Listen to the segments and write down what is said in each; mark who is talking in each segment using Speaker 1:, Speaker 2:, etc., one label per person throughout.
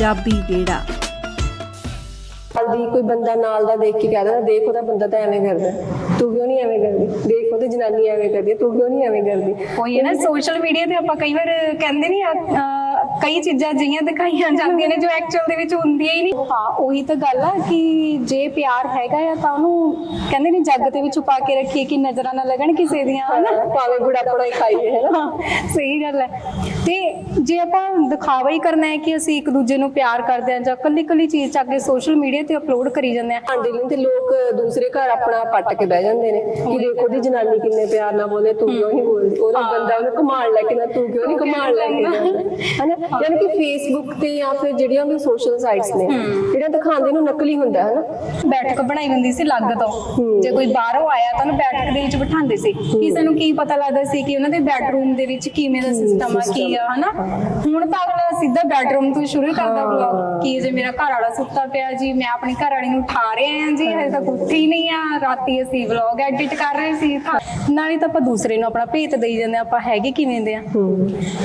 Speaker 1: ਪੰਜਾਬੀ ਵਿਹੜਾ
Speaker 2: ਨਾਲ ਦੀ ਕੋਈ ਬੰਦਾ ਨਾਲ ਦਾ ਦੇਖ ਕੇ ਕਹਿ ਦਿੰਦਾ ਦੇਖ ਉਹਦਾ ਬੰਦਾ ਤਾਂ ਐਵੇਂ ਕਰਦਾ। ਤੂੰ ਕਿਉਂ ਨਹੀਂ ਐਵੇਂ ਕਰਦੀ? ਦੇਖ ਉਹਦੀ ਜਨਾਨੀ ਐਵੇਂ ਕਰਦੀ ਤੂੰ ਕਿਉਂ ਨਹੀਂ ਐਵੇਂ ਕਰਦੀ?
Speaker 3: ਕੋਈ ਹੈ ਨਾ ਸੋਸ਼ਲ ਮੀਡੀਆ ਤੇ ਆਪਾਂ ਕਈ ਵਾਰ ਕਹਿੰਦੇ ਨਹੀਂ ਕਈ ਚੀਜ਼ਾਂ ਜਿਹੀਆਂ ਦਿਖਾਈਆਂ ਜਾਂਦੀਆਂ ਨੇ ਜੋ ਐਕਚੁਅਲ ਦੇ ਵਿੱਚ ਹੁੰਦੀਆਂ ਹੀ ਨਹੀਂ। ਹਾਂ ਉਹੀ ਤਾਂ ਗੱਲ ਆ ਕਿ ਜੇ ਪਿਆਰ ਹੈਗਾ ਆ ਤਾਂ ਉਹਨੂੰ ਕਹਿੰਦੇ ਨੇ ਜੱਗ ਤੇ ਵੀ ਛੁਪਾ ਕੇ ਰੱਖੀਏ ਕਿ ਨਜ਼ਰਾਂ ਨਾ ਲੱਗਣ ਕਿਸੇ ਦੀਆਂ ਹਨਾ?
Speaker 2: ਭਾਵੇਂ ਬੁਢਾਪਣਾ ਹੀ ਖਾਈਏ ਹੈ ਨਾ
Speaker 3: ਹਾਂ, ਸਹੀ ਗੱਲ ਹੈ ਤੇ ਜੇ ਆਪਾਂ ਦਿਖਾਵਾ ਹੀ ਕਰਨਾ ਹੈ ਕਿ ਅਸੀਂ ਇੱਕ ਦੂਜੇ ਨੂੰ ਪਿਆਰ ਕਰਦੇ ਹਾਂ ਜਾਂ ਕੱਲੀ ਕੱਲੀ ਚੀਜ਼ ਚੱਕ ਕੇ ਸੋਸ਼ਲ ਮੀਡੀਆ ਤੇ ਅਪਲੋਡ ਕਰੀ ਜਾਂਦੇ ਆ
Speaker 2: ਭਾਂਡੇ ਲਈ ਤੇ ਲੋਕ ਦੂਸਰੇ ਘਰ ਆਪਣਾ ਪੱਟ ਕੇ ਬਹਿ ਜਾਂਦੇ ਨੇ ਕਿ ਦੇਖੋ ਉਹਦੀ ਜਨਾਨੀ ਕਿੰਨੇ ਪਿਆਰ ਨਾਲ ਬੋਲੇ ਤੂੰ ਕਿਉਂ ਨਹੀਂ ਬੋਲਦੀ? ਉਹਦਾ ਬੰਦਾ ਉਹਨੂੰ ਕਮਾਣ ਲੈ ਕੇ ਨਾ ਤੂੰ ਕਿਉਂ ਨਹੀਂ ਕਮਾਣ ਲੈ ਕੇ ਹਨਾ? ਯਾਨੀ ਕਿ ਫੇਸਬੁੱਕ ਤੇ ਜਾਂ ਫਿਰ ਜਿਹੜੀਆਂ ਵੀ ਸੋਸ਼ਲ ਸਾਈਟਸ ਨੇ ਜਿਹੜੀਆਂ ਦਿਖਾਉਂਦੇ ਨੂੰ ਨਕਲੀ ਹੁੰਦਾ ਹੈ ਨਾ
Speaker 3: ਬੈਠਕ ਬਣਾਈ ਹੁੰਦੀ ਸੀ ਲੱਗ ਤੋਂ। ਜੇ ਕੋਈ ਬਾਹਰੋਂ ਆਇਆ ਤਾਂ ਉਹਨੂੰ ਬੈਠਕ ਦੇ ਵਿੱਚ ਬਿਠਾਉਂਦੇ ਸੀ। ਕਿਸੇ ਨੂੰ ਕੀ ਪਤਾ ਲੱਗਦਾ ਸੀ ਕਿ ਉਹਨਾਂ ਦੇ ਬੈਡਰੂਮ ਦੇ ਵਿੱਚ ਕਿਵੇਂ ਦਾ ਸਿਸਟਮ ਆ ਕੀ ਆ ਹਨਾ? ਹੁਣ ਤਾਂ ਅਗਲਾ ਸਿੱਧਾ ਬੈਡਰੂਮ ਤੋਂ ਸ਼ੁਰੂ ਕਰਦਾ ਵਲੌਗ ਕਿ ਜੇ ਮੇਰਾ ਘਰ ਵਾਲਾ ਸੁੱਤਾ ਪਿਆ ਜੀ ਮੈਂ ਆਪਣੀ ਘਰ ਵਾਲੀ ਨੂੰ ਉਠਾ ਰਹੇ ਆ ਜੀ ਹਜੇ ਤੱਕ ਉੱਠੀ ਨਹੀਂ ਆ। ਰਾਤੀ ਅਸੀਂ ਵਲੌਗ ਐਡਿਟ ਕਰ ਰਹੇ ਸੀ। ਨਾਲੇ ਤਾਂ ਆਪਾਂ ਦੂਸਰੇ ਨੂੰ ਆਪਣਾ ਭੇਤ ਦੇਈ ਜਾਂਦੇ ਆ, ਆਪਾਂ ਹੈਗੇ ਕਿਵੇਂ ਦੇ ਆ?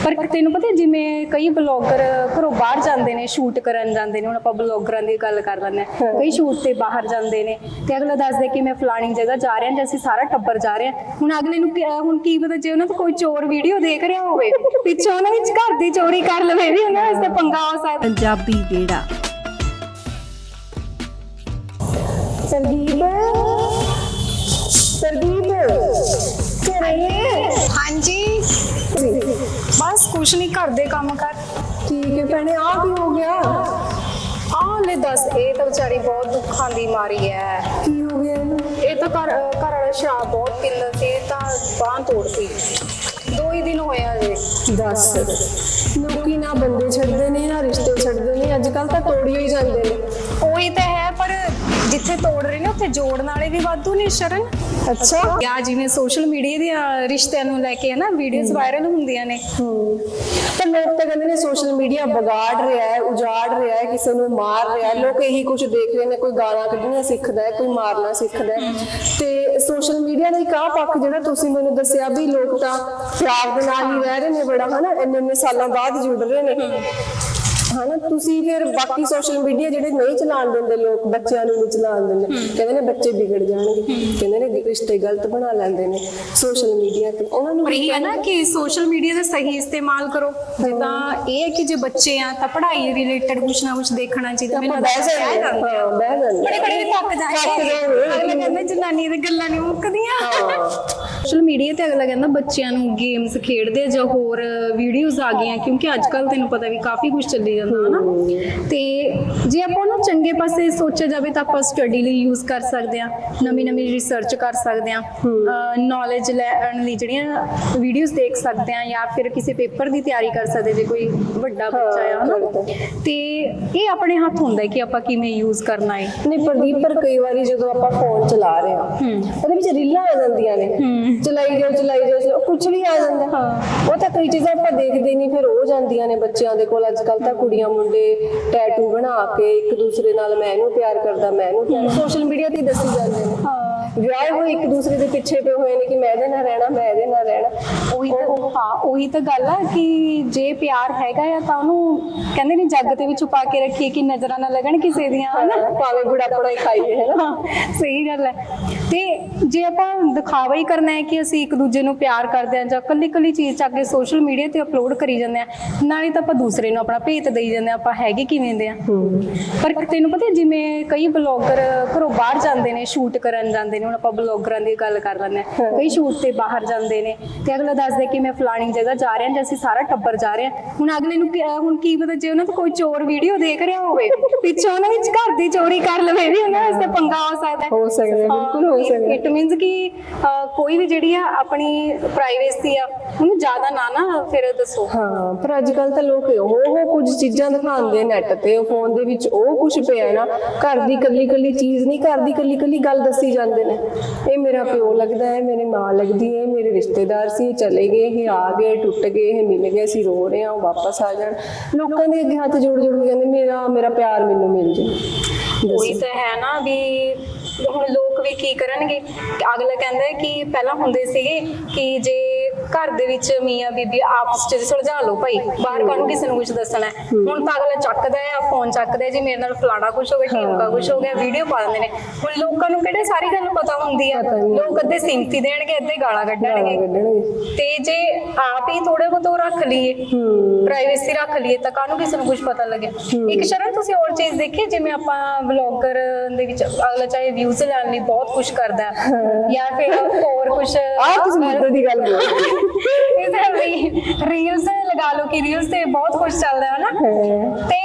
Speaker 3: ਪਰ ਤੈਨੂੰ ਪਤਾ ਜਿਵੇਂ ਕਈ ਬਲੌਗਰ ਘਰੋਂ ਬਾਹਰ ਜਾਂਦੇ ਨੇ ਸ਼ੂਟ ਕਰਨ ਜਾਂਦੇ ਨੇ ਹੁਣ ਆਪਾਂ ਬਲੌਗਰਾਂ ਦੀ ਗੱਲ ਕਰ ਲੈਂਦੇ ਹਾਂ। ਕਈ ਸ਼ੂਟ ਤੇ ਬਾਹਰ ਜਾਂਦੇ ਨੇ ਤੇ ਅਗਲਾ ਦੱਸਦੇ ਕਿ ਮੈਂ ਫਲਾਣੀ ਜਗ੍ਹਾ ਜਾ ਰਿਹਾ ਜਾਂ ਅਸੀਂ ਸਾਰਾ ਟੱਬਰ ਜਾ ਰਹੇ। ਹੁਣ ਅਗਲੇ ਨੂੰ ਹੁਣ ਕੀ ਪਤਾ ਜੇ ਉਹਨਾਂ ਤੋਂ ਕੋਈ ਚੋਰ ਵੀਡੀਓ ਦੇਖ ਰਿਹਾ ਹੋਵੇ ਪਿੱਛੋਂ ਉਹਨਾਂ ਵਿੱਚ ਘਰ ਦੀ ਚੋਰੀ ਕਰ ਲਵੇ ਵੀ ਉਹਨਾਂ ਵਾਸਤੇ ਪੰਗਾ ਹੋ ਸਕਦਾ।
Speaker 1: ਪੰਜਾਬੀ ਵਿਹੜਾ।
Speaker 2: ਸਰਦੀਪ ਸਰਦੀਪ ਕਿਹੜੇ
Speaker 3: ਹਾਂਜੀ। ਬਸ ਕੁਛ ਨਹੀਂ ਘਰ ਦੇ ਕੰਮ ਕਰ।
Speaker 2: ਠੀਕ ਹੈ ਭੈਣੇ ਆ ਕੀ ਹੋ ਗਿਆ?
Speaker 3: ਆਹ ਲੈ ਦੱਸ ਇਹ ਤਾਂ ਵਿਚਾਰੀ ਬਹੁਤ ਦੁੱਖਾਂ ਦੀ ਮਾਰੀ ਹੈ।
Speaker 2: ਕੀ ਹੋ ਗਿਆ? ਇਹਨੂੰ
Speaker 3: ਇਹ ਤਾਂ ਘਰ ਅਹ ਘਰ ਵਾਲਾ ਸ਼ਰਾਬ ਬਹੁਤ ਪੀਂਦਾ ਸੀ ਤਾਂ ਬਾਂਹ ਤੋੜਤੀ ਦੋ ਹੀ ਦਿਨ ਹੋਇਆ ਜੇ
Speaker 2: ਦੱਸ। ਲੋਕੀ ਨਾ ਬੰਦੇ ਛੱਡਦੇ ਨੇ ਨਾ ਰਿਸ਼ਤੇ ਛੱਡਦੇ ਨੇ ਅੱਜ ਕੱਲ ਤਾਂ ਤੋੜੀ ਹੀ ਜਾਂਦੇ ਨੇ।
Speaker 3: ਉਹੀ ਤਾਂ ਹੈ ਜਿੱਥੇ ਤੋੜ ਰਹੇ ਨੇ ਉੱਥੇ ਜੋੜਨ ਵਾਲੇ ਵੀ ਵਾਧੂ ਨੇ ਸ਼ਰਨ।
Speaker 2: ਅੱਛਾ।
Speaker 3: ਜਾਂ ਜਿਵੇਂ ਸੋਸ਼ਲ ਮੀਡੀਆ ਦੀਆਂ ਰਿਸ਼ਤਿਆਂ ਨੂੰ ਲੈ ਕੇ ਹੈ ਨਾ ਵੀਡੀਓਜ਼ ਵਾਇਰਲ ਹੁੰਦੀਆਂ ਨੇ।
Speaker 2: ਹੂੰ। ਤਾਂ ਲੋਕ ਤਾਂ ਕਹਿੰਦੇ ਨੇ ਸੋਸ਼ਲ ਮੀਡੀਆ ਵਿਗਾੜ ਰਿਹਾ ਹੈ ਉਜਾੜ ਰਿਹਾ ਹੈ ਕਿਸੇ ਨੂੰ ਮਾਰ ਰਿਹਾ ਹੈ। ਲੋਕ ਇਹੀ ਕੁਝ ਦੇਖ ਰਹੇ ਨੇ ਕੋਈ ਗਾਲਾਂ ਕੱਢਣੀਆਂ ਸਿੱਖਦਾ ਹੈ ਕੋਈ ਮਾਰਨਾ ਸਿੱਖਦਾ ਹੈ। ਤੇ ਸੋਸ਼ਲ ਮੀਡੀਆ ਦਾ ਇੱਕ ਆਹ ਪੱਖ ਜਿਹੜਾ ਤੁਸੀਂ ਮੈਨੂੰ ਦੱਸਿਆ ਵੀ ਲੋਕ ਤਾਂ ਪਿਆਰ ਦੇ ਨਾਲ ਹੀ ਰਹਿ ਰਹੇ ਨੇ ਬੜਾ ਹਨਾ? ਇੰਨੇ ਇੰਨੇ ਸਾਲਾਂ ਬਾਅਦ ਜੁੜ ਰਹੇ ਨੇ। ਹਨਾ ਤੁਸੀਂ ਫਿਰ ਬਾਕੀ ਸੋਸ਼ਲ ਮੀਡੀਆ ਜਿਹੜੇ ਨਹੀਂ ਚਲਾਉਣ ਦਿੰਦੇ ਲੋਕ ਬੱਚਿਆਂ ਨੂੰ ਨਹੀਂ ਚਲਾਉਣ ਦਿੰਦੇ। ਕਹਿੰਦੇ ਨੇ ਬੱਚੇ ਵਿਗੜ ਜਾਣਗੇ। ਕਹਿੰਦੇ ਨੇ ਰਿਸ਼ਤੇ ਗਲਤ ਬਣਾ ਲੈਂਦੇ ਨੇ ਸੋਸ਼ਲ ਮੀਡੀਆ ਤੇ। ਉਹਨਾਂ ਨੂੰ
Speaker 3: ਇਹ ਹੈ ਨਾ ਕਿ ਸੋਸ਼ਲ ਮੀਡੀਆ ਦਾ ਸਹੀ ਇਸਤੇਮਾਲ ਕਰੋ। ਜਿੱਦਾਂ ਇਹ ਹੈ ਕਿ ਜੇ ਬੱਚੇ ਆ ਤਾਂ ਪੜ੍ਹਾਈ ਰਿਲੇਟਡ ਕੁਛ ਨਾ ਕੁਛ ਦੇਖਣਾ ਚਾਹੀਦਾ।
Speaker 2: ਆਪਾਂ ਬਹਿ ਜਾਂਦੇ ਹਾਂ ਬਹਿ ਜਾਂਦੇ
Speaker 3: ਬੜੇ। ਬੜੇ ਥੱਕ ਜਾਏ। ਅਗਲਾ ਕਹਿੰਦਾ ਜਨਾਨੀ ਦੀ ਗੱਲਾਂ ਨਹੀਂ ਮੁੱਕਦੀਆਂ। ਸੋਸ਼ਲ ਮੀਡੀਆ ਤੇ ਅਗਲਾ ਕਹਿੰਦਾ ਬੱਚਿਆਂ ਨੂੰ ਗੇਮਸ ਖੇਡਦੇ ਜਾਂ ਹੋਰ ਵੀਡੀਓਜ਼ ਆ ਗਈਆਂ। ਕਿਉਂਕਿ ਅੱਜ ਕੱਲ ਤੈਨੂੰ ਪਤਾ ਵੀ ਕਾਫੀ ਕੁਝ ਚੱਲੀ ਜਾਂਦਾ ਹਨਾ। ਤੇ ਜੇ ਆਪਾਂ ਉਹਨੂੰ ਚੰਗੇ ਪਾਸੇ ਸੋਚਿਆ ਜਾਵੇ ਤਾਂ ਆਪਾਂ ਸਟੱਡੀ ਲਈ ਯੂਜ਼ ਕਰ ਸਕਦੇ ਆ ਨਵੀਂ ਨਵੀਂ ਰਿਸਰਚ ਕਰ ਸਕਦੇ ਆ ਨੌਲੇਜ ਲੈਣ ਲਈ ਜਿਹੜੀਆਂ ਵੀਡੀਓਜ਼ ਦੇਖ ਸਕਦੇ ਆ ਜਾਂ ਫਿਰ ਕਿਸੇ ਪੇਪਰ ਦੀ ਤਿਆਰੀ ਕਰ ਸਕਦੇ ਜੇ ਕੋਈ ਵੱਡਾ ਬੱਚਾ ਆ ਹਨਾ। ਤੇ ਇਹ ਆਪਣੇ ਹੱਥ ਹੁੰਦਾ ਹੈ ਕਿ ਆਪਾਂ ਕਿਵੇਂ ਯੂਜ਼ ਕਰਨਾ ਹੈ।
Speaker 2: ਨਹੀਂ ਪ੍ਰਦੀਪ ਪਰ ਕਈ ਵਾਰੀ ਜਦੋਂ ਆਪਾਂ ਫੋਨ ਚਲਾ ਰਹੇ ਹਾਂ ਉਹਦੇ ਵਿੱਚ ਰੀਲਾਂ ਆ ਜਾਂਦੀਆਂ ਨੇ। ਚਲਾਈ ਜਾਓ ਚਲਾਈ ਜਾਓ ਕੁਝ ਵੀ ਆ ਜਾਂਦਾ। ਉਹ ਤਾਂ ਕਈ ਚੀਜ਼ਾਂ ਆਪਾਂ ਦੇਖਦੇ ਨਹੀਂ ਫਿਰ ਉਹ ਜਾਂਦੀਆਂ ਨੇ ਬੱਚਿਆਂ ਦੇ ਕੋਲ। ਅੱਜ ਕੱਲ ਤਾਂ ਕੁੜੀਆਂ ਮੁੰਡੇ ਟੈਟੂ ਬਣਾ ਕੇ ਇੱਕ ਦੂਸਰੇ ਨਾਲ ਮੈਂ ਇਹਨੂੰ ਪਿਆਰ ਕਰਦਾ ਮੈਂ ਇਹਨੂੰ ਸੋਸ਼ਲ ਮੀਡੀਆ ਤੇ ਹੀ ਦੱਸੀ ਜਾਂਦੇ ਨੇ। ਵਿਆਹ ਹੋਏ ਇੱਕ ਦੂਸਰੇ ਦੇ ਪਿੱਛੇ ਪਏ ਹੋਏ ਨੇ ਕਿ ਮੈਂ ਇਹਦੇ ਨਾਲ ਰਹਿਣਾ ਮੈਂ ਇਹਦੇ ਨਾਲ ਰਹਿਣਾ।
Speaker 3: ਉਹੀ ਤਾਂ ਹਾਂ ਉਹੀ ਤਾਂ ਗੱਲ ਆ ਕਿ ਜੇ ਪਿਆਰ ਹੈਗਾ ਆ ਤਾਂ ਉਹਨੂੰ ਕਹਿੰਦੇ ਨੇ ਜੱਗ ਤੇ ਵੀ ਛੁਪਾ ਕੇ ਰੱਖੀਏ ਕਿ ਨਜ਼ਰਾਂ ਨਾ ਲੱਗਣ ਕਿਸੇ ਦੀਆਂ ਹਨਾ?
Speaker 2: ਭਾਵੇਂ ਬੁਢਾਪਣਾ ਹੀ ਖਾਈਏ ਹੈ ਨਾ
Speaker 3: ਹਾਂ, ਸਹੀ ਗੱਲ ਹੈ ਤੇ ਜੇ ਆਪਾਂ ਦਿਖਾਵਾ ਹੀ ਕਰਨਾ ਹੈ ਕਿ ਅਸੀਂ ਇੱਕ ਦੂਜੇ ਨੂੰ ਪਿਆਰ ਕਰਦੇ ਹਾਂ ਜਾਂ ਕੱਲੀ ਕੱਲੀ ਚੀਜ਼ ਚੱਕ ਕੇ ਸੋਸ਼ਲ ਮੀਡੀਆ ਤੇ ਅਪਲੋਡ ਕਰੀ ਜਾਂਦੇ ਆ ਨਾਲੇ ਤਾਂ ਆਪਾਂ ਦੂਸਰੇ ਨੂੰ ਆਪਣਾ ਭੇਤ ਦੇਈ ਜਾਂਦੇ ਆ ਆਪਾਂ ਹੈਗੇ ਕਿਵੇਂ ਦੇ ਆ ਪਰ ਤੈਨੂੰ ਪਤਾ ਜਿਵੇਂ ਕਈ ਬਲੌਗਰ ਘਰੋਂ ਬਾਹਰ ਜਾਂਦੇ ਨੇ ਸ਼ੂਟ ਕਰਨ ਜਾਂਦੇ ਨੇ ਹੁਣ ਆਪਾਂ ਬਲੌਗਰਾਂ ਦੀ ਗੱਲ ਕਰ ਲੈਂਦੇ ਹਾਂ ਕਈ ਸ਼ੂਟ ਤੇ ਬਾਹਰ ਜਾਂਦੇ ਨੇ ਤੇ ਅਗਲਾ ਦੱਸਦੇ ਕਿ ਮੈਂ ਫਲਾਣੀ ਜਗ੍ਹਾ ਜਾ ਰਿਹਾ ਜਾਂ ਅਸੀਂ ਸਾਰਾ ਟੱਬਰ ਜਾ ਰਹੇ ਹਾਂ। ਹੁਣ ਅਗਲੇ ਨੂੰ ਕੀ- ਹੁਣ ਕੀ ਪਤਾ ਜੇ ਉਹਨਾਂ ਤੋਂ ਕੋਈ ਚੋਰ ਵੀਡੀਓ ਦੇਖ ਰਿਹਾ ਹੋਵੇ ਪਿੱਛੋਂ ਉਹਨਾਂ ਵਿੱਚ ਘਰ ਦੀ ਚੋਰੀ ਕਰ ਲਵੇ ਵੀ ਉਹਨਾਂ ਵਾਸਤੇ ਪੰਗਾ ਹੋ ਸਕਦਾ। ਹੈ
Speaker 2: ਹੋ ਸਕਦਾ ਹੈ, ਬਿਲਕੁਲ ਹੋ ਸਕਦਾ। ਹੈ।
Speaker 3: ਇਟ ਮੀਨਸ ਕਿ ਅਹ, ਕੋਈ ਵੀ ਜਿਹੜੀ ਆ ਆਪਣੀ ਪ੍ਰਾਈਵੇਸੀ ਆ ਉਹਨੂੰ ਜ਼ਿਆਦਾ ਨਾ ਨਾ ਫਿਰ ਦੱਸੋ।
Speaker 2: ਹਾਂ ਪਰ ਅੱਜ ਕੱਲ ਤਾਂ ਲੋਕ ਉਹ ਉਹ ਕੁਝ ਚੀਜ਼ਾਂ ਦਿਖਾਉਂਦੇ ਨੈਟ ਤੇ ਉਹ ਫੋਨ ਦੇ ਵਿੱਚ ਉਹ ਕੁਝ ਪਿਆ ਨਾ ਘਰ ਦੀ ਕੱਲੀ ਕੱਲੀ ਚੀਜ਼ ਨਹੀਂ ਘਰ ਦੀ ਕੱਲੀ ਕੱਲੀ ਗੱਲ ਦੱਸੀ ਜਾਂਦੇ ਨੇ। ਇਹ ਮੇਰਾ ਪਿਓ ਲੱਗਦਾ ਹੈ, ਮੇਰੀ ਮਾਂ ਲੱਗਦੀ ਹੈ, ਮੇਰੇ ਰਿਸ਼ਤੇਦਾਰ ਸੀ ਚਲੇ ਗਏ, ਇਹ ਆ ਗਏ, ਟੁੱਟ ਗਏ, ਇਹ ਮਿਲ ਗਏ, ਅਸੀਂ ਰੋ ਰਹੇ ਹਾਂ, ਉਹ ਵਾਪਸ ਆ ਜਾਣ। ਲੋਕਾਂ ਦੇ ਅੱਗੇ ਹੱਥ ਜੋੜ ਜੋੜ ਕੇ ਕਹਿੰਦੇ, ਮੇਰਾ ਮੇਰਾ ਪਿਆਰ ਮੈਨੂੰ ਮਿਲ ਜੇ
Speaker 3: ਉਹੀ ਤਾਂ ਹੈ ਨਾ ਵੀ ਹੁਣ ਲੋਕ ਵੀ ਕੀ ਕਰਨਗੇ? ਅਗਲਾ ਕਹਿੰਦਾ ਕਿ ਪਹਿਲਾਂ ਹੁੰਦੇ ਸੀਗੇ ਕਿ ਜੇ ਘਰ ਦੇ ਵਿੱਚ ਮੀਆਂ ਬੀਬੀ ਆਪਸ ਚ ਸੁਲਝਾ ਲਓ ਭਾਈ। ਬਾਹਰ ਕਾਹਨੂੰ ਕਿਸੇ ਨੂੰ ਕੁਝ ਦੱਸਣਾ ਹੈ? ਹੁਣ ਤਾਂ ਅਗਲਾ ਚੱਕਦਾ ਹੈ ਫੋਨ ਚੱਕਦਾ ਹੈ ਜੀ ਮੇਰੇ ਨਾਲ ਫਲਾਣਾ ਕੁਝ ਹੋ ਗਿਆ ਢੀਮਕਾ ਕੁਝ ਹੋ ਗਿਆ ਵੀਡੀਓ ਪਾ ਦਿੰਦੇ ਨੇ। ਹੁਣ ਲੋਕਾਂ ਨੂੰ ਕਿਹੜੇ ਸਾਰੀ ਗੱਲ ਪਤਾ ਹੁੰਦੀ ਆ?
Speaker 2: ਪਤਾ ਨਹੀਂ।
Speaker 3: ਲੋਕ ਅੱਧੇ ਸਿੰਪਤੀ ਦੇਣਗੇ ਅੱਧੇ ਗਾਲਾਂ ਕੱਢਣਗੇ।
Speaker 2: ਕੱਢਣਗੇ।
Speaker 3: ਤੇ ਜੇ ਆਪ ਹੀ ਥੋੜੇ ਬਹੁਤ ਉਹ ਰੱਖ ਲਈਏ ਪ੍ਰਾਈਵੇਸੀ ਰੱਖ ਲਈਏ ਤਾਂ ਕਾਹਨੂੰ ਕਿਸੇ ਨੂੰ ਕੁਝ ਪਤਾ ਲੱਗੇ? ਇੱਕ ਸ਼ਰਨ ਤੁਸੀਂ ਹੋਰ ਚੀਜ਼ ਦੇਖੀ ਜਿਵੇਂ ਆਪਾਂ ਵਲੌਗਰ ਦੇ ਵਿੱਚ ਅਗਲਾ ਚਾਹੇ ਵਿਊਜ਼ ਲੈਣ ਲਈ ਬਹੁਤ ਕੁਝ ਕਰਦਾ ਹੈ। ਜਾਂ ਫਿਰ ਹੋਰ ਕੁਝ
Speaker 2: ਆਹ ਤੁਸੀਂ ਮੁੱਦੇ ਦੀ ਗੱਲ ਬੋਲ
Speaker 3: ਰੀਲਸ ਲਗਾ ਲਓ ਕਿ ਰੀਲਸ ਤੇ ਬਹੁਤ ਕੁਝ ਚੱਲਦਾ ਹੈ ਨਾ ਤੇ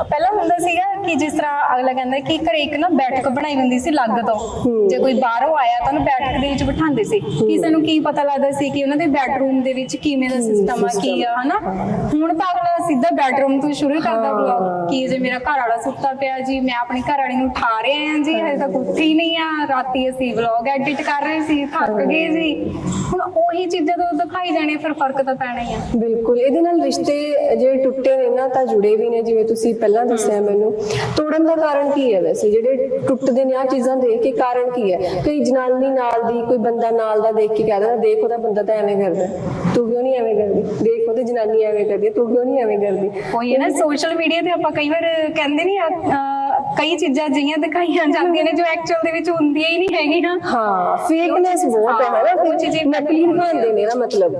Speaker 3: ਪਹਿਲਾਂ ਹੁੰਦਾ ਸੀਗਾ ਕਿ ਜਿਸ ਤਰ੍ਹਾਂ ਅਗਲਾ ਕਹਿੰਦਾ ਕਿ ਘਰੇ ਇੱਕ ਨਾ ਬੈਠਕ ਬਣਾਈ ਹੁੰਦੀ ਸੀ ਲੱਗ ਤੋਂ ਜੇ ਕੋਈ ਬਾਹਰੋਂ ਆਇਆ ਤਾਂ ਉਹਨੂੰ ਬੈਠਕ ਦੇ ਵਿੱਚ ਬਿਠਾਉਂਦੇ ਸੀ ਕਿਸੇ ਨੂੰ ਕੀ ਪਤਾ ਲੱਗਦਾ ਸੀ ਕਿ ਉਹਨਾਂ ਦੇ ਬੈਡਰੂਮ ਦੇ ਵਿੱਚ ਕਿਵੇਂ ਦਾ ਸਿਸਟਮ ਆ ਕੀ ਆ ਹਨਾ ਹੁਣ ਤਾਂ ਅਗਲਾ ਸਿੱਧਾ ਬੈਡਰੂਮ ਤੋਂ ਸ਼ੁਰੂ ਕਰਦਾ ਵਲੌਗ ਕਿ ਜੇ ਮੇਰਾ ਘਰ ਵਾਲਾ ਸੁੱਤਾ ਪਿਆ ਜੀ ਮੈਂ ਆਪਣੀ ਘਰ ਵਾਲੀ ਨੂੰ ਉਠਾ ਰਹੇ ਹਾਂ ਜੀ ਹਜੇ ਤੱਕ ਉੱਠੀ ਨਹੀਂ ਆ। ਰਾਤੀ ਅਸੀਂ ਵਲੌਗ ਐਡਿਟ ਕਰ ਰਹੇ ਸੀ ਥੱਕ ਗਏ ਜੀ। ਹੁਣ ਉਹੀ ਚੀਜ਼ਾਂ ਤੋਂ ਦਿਖਾਈ ਜਾਣੇ ਫਿਰ ਫ਼ਰਕ ਤਾਂ ਪੈਣਾ ਹੀ ਆ।
Speaker 2: ਬਿਲਕੁਲ ਇਹਦੇ ਨਾਲ ਰਿਸ਼ਤੇ ਜਿਹੜੇ ਟੁੱਟੇ ਨੇ ਨਾ ਤਾਂ ਜੁੜੇ ਵੀ ਨੇ ਜਿਵੇਂ ਤੁਸੀਂ ਪਹਿਲਾਂ ਦੱਸਿਆ ਮੈਨੂੰ। ਤੋੜਨ ਦਾ ਕਾਰਨ ਕੀ ਹੈ ਵੈਸੇ? ਜਿਹੜੇ ਟੁੱਟਦੇ ਨੇ ਆ ਚੀਜ਼ਾਂ ਦੇਖ ਕੇ ਕਾਰਨ ਕੀ ਹੈ? ਕਈ ਜਨਾਨੀ ਨਾਲ ਦੀ ਕੋਈ ਬੰਦਾ ਨਾਲ ਦਾ ਦੇਖ ਕੇ ਕਹਿ ਦਿੰਦਾ ਦੇਖ ਉਹਦਾ ਬੰਦਾ ਤਾਂ ਐਵੇਂ ਕਰਦਾ। ਤੂੰ ਕਿਉਂ ਨਹੀਂ ਐਵੇਂ ਕਰਦੀ? ਦੇਖ ਉਹਦੀ ਜਨਾਨੀ ਐਵੇਂ ਕਰਦੀ ਤੂੰ ਕਿਉਂ ਨਹੀਂ ਐਵੇਂ ਕਰਦੀ?
Speaker 3: ਕੋਈ ਹੈ ਨਾ ਸੋਸ਼ਲ ਮੀਡੀਆ ਤੇ ਆਪਾਂ ਕਈ ਵਾਰ ਕਹਿੰਦੇ ਨਹੀਂ ਕਈ ਚੀਜ਼ਾਂ ਜਿਹੀਆਂ ਦਿਖਾਈਆਂ ਜਾਂਦੀਆਂ ਨੇ ਜੋ ਐਕਚੁਅਲ ਦੇ ਵਿੱਚ ਹੁੰਦੀਆਂ ਹੀ ਨਹੀਂ ਹੈਗੀਆਂ।
Speaker 2: ਹਾਂ ਫੇਕਨੈਸ ਬਹੁਤ ਹੈ ਹਨਾ?
Speaker 3: ਉਹ
Speaker 2: ਫਿਰ
Speaker 3: ਚੀਜ਼ਾਂ
Speaker 2: ਨਕਲੀ ਦਿਖਾਉਂਦੇ ਨੇ ਨਾ ਮਤਲਬ।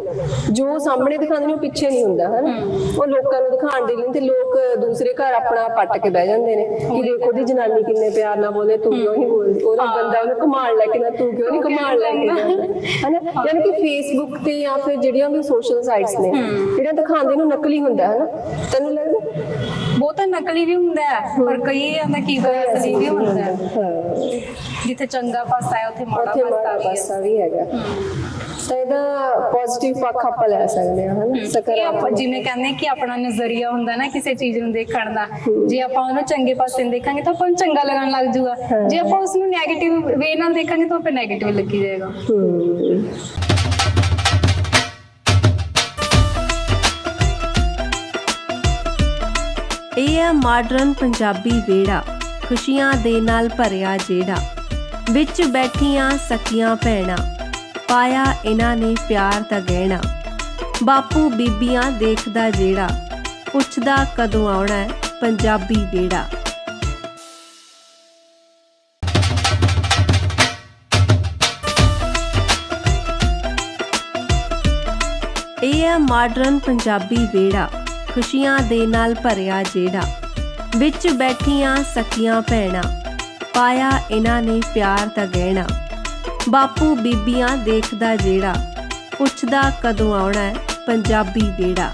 Speaker 2: ਜੋ ਸਾਹਮਣੇ ਦਿਖਾਉਂਦੇ ਨੇ ਉਹ ਪਿੱਛੇ ਨਹੀਂ ਹੁੰਦਾ ਹਨਾ? ਉਹ ਲੋਕਾਂ ਨੂੰ ਦਿਖਾਉਣ ਦੇ ਲਈ ਤੇ ਲੋਕ ਦੂਸਰੇ ਘਰ ਆਪਣਾ ਪੱਟ ਕੇ ਬਹਿ ਜਾਂਦੇ ਨੇ ਕਿ ਦੇਖੋ ਦੀ ਜਨਾਨੀ ਕਿੰਨੇ ਪਿਆਰ ਨਾਲ ਬੋਲੇ ਤੂੰ ਕਿਉਂ ਨਹੀਂ ਬੋਲਦੀ? ਉਹਦਾ ਬੰਦਾ ਉਹਨੂੰ ਕਮਾਣ ਲੈ ਕੇ ਨਾ ਤੂੰ ਕਿਉਂ ਨਹੀਂ ਕਮਾਣ ਲੈ ਕੇ ਹਨਾ? ਯਾਨੀ ਕਿ ਫੇਸਬੁੱਕ ਤੇ ਜਾਂ ਫਿਰ ਜਿਹੜੀਆਂ ਵੀ ਸੋਸ਼ਲ ਸਾਈਟਸ ਨੇ ਜਿਹੜੀਆਂ ਦਿਖਾਉਂਦੇ ਨੂੰ ਨਕਲੀ ਹੁੰਦਾ ਹੈ ਨਾ ਤੈਨੂੰ ਲੱਗਦਾ?
Speaker 3: ਬਹੁਤ ਨਕਲੀ ਵੀ ਹੁੰਦਾ ਹੈ ਪਰ ਕਈ ਆਂਦਾ ਕੀ ਹੋਇਆ ਅਸਲੀ ਵੀ ਹੁੰਦਾ ਹੈ। ਜਿੱਥੇ ਚੰਗਾ ਪਾਸਾ ਹੈ ਉੱਥੇ ਮਾੜਾ
Speaker 2: ਉੱਥੇ
Speaker 3: ਪਾਸਾ
Speaker 2: ਮਾੜਾ
Speaker 3: ਵੀ ਹੈ।
Speaker 2: ਪਾਸਾ ਵੀ ਹੈਗਾ। ਤਾਂ ਇਹਦਾ ਪੋਜ਼ਿਟਿਵ ਪੱਖ ਆਪਾਂ ਲੈ ਸਕਦੇ ਹਾਂ ਹਨਾ?
Speaker 3: ਆਪਾਂ
Speaker 2: ਸਕਾਰਾਤਮਕ।
Speaker 3: ਜਿਵੇਂ ਕਹਿੰਦੇ ਕਿ ਆਪਣਾ ਨਜ਼ਰੀਆ ਹੁੰਦਾ ਨਾ ਕਿਸੇ ਚੀਜ਼ ਨੂੰ ਦੇਖਣ ਦਾ। ਜੇ ਆਪਾਂ ਉਹਨੂੰ ਚੰਗੇ ਪਾਸੇ ਨੂੰ ਦੇਖਾਂਗੇ ਤਾਂ ਆਪਾਂ ਨੂੰ ਚੰਗਾ ਲੱਗਣ ਲੱਗ ਜਾਊਗਾ ਜੇ ਆਪਾਂ ਉਸ ਨੂੰ 네ਗੇਟਿਵ ਵੇ ਨਾਲ ਦੇਖਾਂਗੇ ਤਾਂ ਫਿਰ 네ਗੇਟਿਵ ਲੱਗੀ ਜਾਏਗਾ।
Speaker 1: ਇਹ ਹੈ ਮਾਡਰਨ ਪੰਜਾਬੀ ਵੇੜਾ ਖੁਸ਼ੀਆਂ ਦੇ ਨਾਲ ਭਰਿਆ ਜਿਹੜਾ ਵਿੱਚ ਬੈਠੀਆਂ ਸਕੀਆਂ ਭੈਣਾਂ, ਪਾਇਆ ਇਹਨਾਂ ਨੇ ਪਿਆਰ ਦਾ ਗਹਿਣਾ। ਬਾਪੂ ਬੀਬੀਆਂ ਦੇਖਦਾ ਜਿਹੜਾ ਪੁੱਛਦਾ ਕਦੋਂ ਆਉਣਾ ਹੈ ਪੰਜਾਬੀ ਵੇੜਾ ਇਹ ਹੈ ਮਾਡਰਨ ਪੰਜਾਬੀ ਵੇੜਾ ਖੁਸ਼ੀਆਂ ਦੇ ਨਾਲ ਭਰਿਆ ਜਿਹੜਾ ਵਿੱਚ ਬੈਠੀਆਂ ਸਕੀਆਂ ਭੈਣਾਂ, ਪਾਇਆ ਇਹਨਾਂ ਨੇ ਪਿਆਰ ਦਾ ਗਹਿਣਾ। ਬਾਪੂ ਬੀਬੀਆਂ ਦੇਖਦਾ ਜਿਹੜਾ ਪੁੱਛਦਾ ਕਦੋਂ ਆਉਣਾ ਪੰਜਾਬੀ ਵੇੜਾ